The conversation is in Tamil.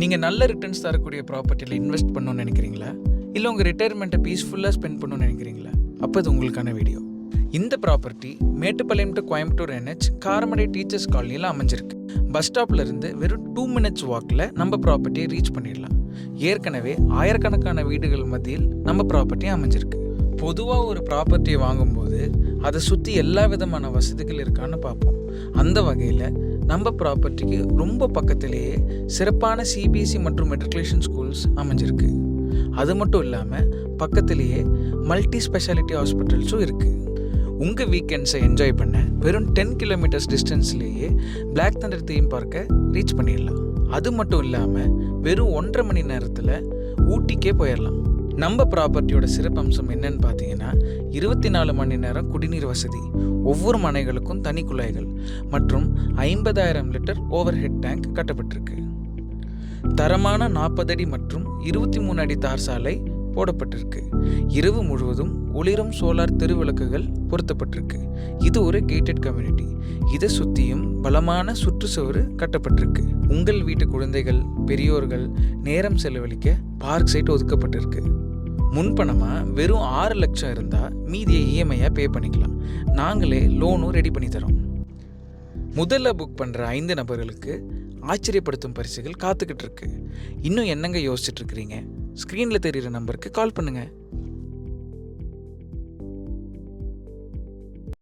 நீங்கள் நல்ல ரிட்டர்ன்ஸ் தரக்கூடிய ப்ராப்பர்ட்டியில் இன்வெஸ்ட் பண்ணணும்னு நினைக்கிறீங்களா? இல்லை உங்கள் ரிட்டையர்மெண்ட்டை பீஸ்ஃபுல்லாக ஸ்பெண்ட் பண்ணணும்னு நினைக்கிறீங்களா? அப்போ இது உங்களுக்கான வீடியோ இந்த property Mettupalayam to Coimbatore NH Karamadai teachers காலனியில் அமைஞ்சிருக்கு. பஸ் ஸ்டாப்ல இருந்து வெறும் டூ மினிட்ஸ் வாக்கில் நம்ம ப்ராப்பர்ட்டியை ரீச் பண்ணிடலாம். ஏற்கனவே ஆயிரக்கணக்கான வீடுகள் மத்தியில் நம்ம ப்ராப்பர்ட்டி அமைஞ்சிருக்கு. பொதுவாக ஒரு ப்ராப்பர்ட்டியை வாங்கும்போது அதை சுற்றி எல்லா விதமான வசதிகள் இருக்கான்னு பார்ப்போம். அந்த வகையில் நம்ம ப்ராப்பர்ட்டிக்கு ரொம்ப பக்கத்திலேயே சிறப்பான சிபிஎஸ்சி மற்றும் மெட்ரிகுலேஷன் ஸ்கூல்ஸ் அமைஞ்சிருக்கு. அது மட்டும் இல்லாமல் பக்கத்திலேயே மல்டி ஸ்பெஷாலிட்டி ஹாஸ்பிட்டல்ஸும் இருக்குது உங்கள் வீக்கெண்ட்ஸை என்ஜாய் பண்ண வெறும் டென் கிலோமீட்டர்ஸ் டிஸ்டன்ஸ்லேயே பிளாக் தண்டர் தீம் பார்க்கை ரீச் பண்ணிடலாம். அது மட்டும் இல்லாமல் வெறும் ஒன்றரை மணி நேரத்தில் ஊட்டிக்கே போயிடலாம். நம்ம ப்ராப்பர்ட்டியோட சிறப்பம்சம் என்னன்னு பார்த்தீங்கன்னா இருபத்தி நாலு மணி நேரம் குடிநீர் வசதி. ஒவ்வொரு மனைகளுக்கும் தனி குழாய்கள் மற்றும் ஐம்பதாயிரம் லிட்டர் ஓவர் ஹெட் டேங்க் கட்டப்பட்டிருக்கு. தரமான நாற்பது அடி மற்றும் இருபத்தி மூணு அடி தார் சாலை போடப்பட்டிருக்கு. இரவு முழுவதும் ஒளிரும் சோலார் தெருவிளக்குகள் பொருத்தப்பட்டிருக்கு. இது ஒரு கேட்டட் கம்யூனிட்டி இதை சுற்றியும் பலமான சுற்றுச்சுவர் கட்டப்பட்டிருக்கு. உங்கள் வீட்டு குழந்தைகள் பெரியோர்கள் நேரம் செலவழிக்க பார்க் சைட் ஒதுக்கப்பட்டிருக்கு. முன்பணமாக வெறும் ஆறு லட்சம் இருந்தால் மீதியை இஎம்ஐயாக பே பண்ணிக்கலாம். நாங்களே லோனும் ரெடி பண்ணி தரோம். முதல்ல புக் பண்ணுற ஐந்து நபர்களுக்கு ஆச்சரியப்படுத்தும் பரிசுகள் காத்துக்கிட்டு இருக்கு. இன்னும் என்னங்க யோசிச்சுட்டு இருக்கிறீங்க? ஸ்க்ரீனில் தெரிகிற நம்பருக்கு கால் பண்ணுங்கள்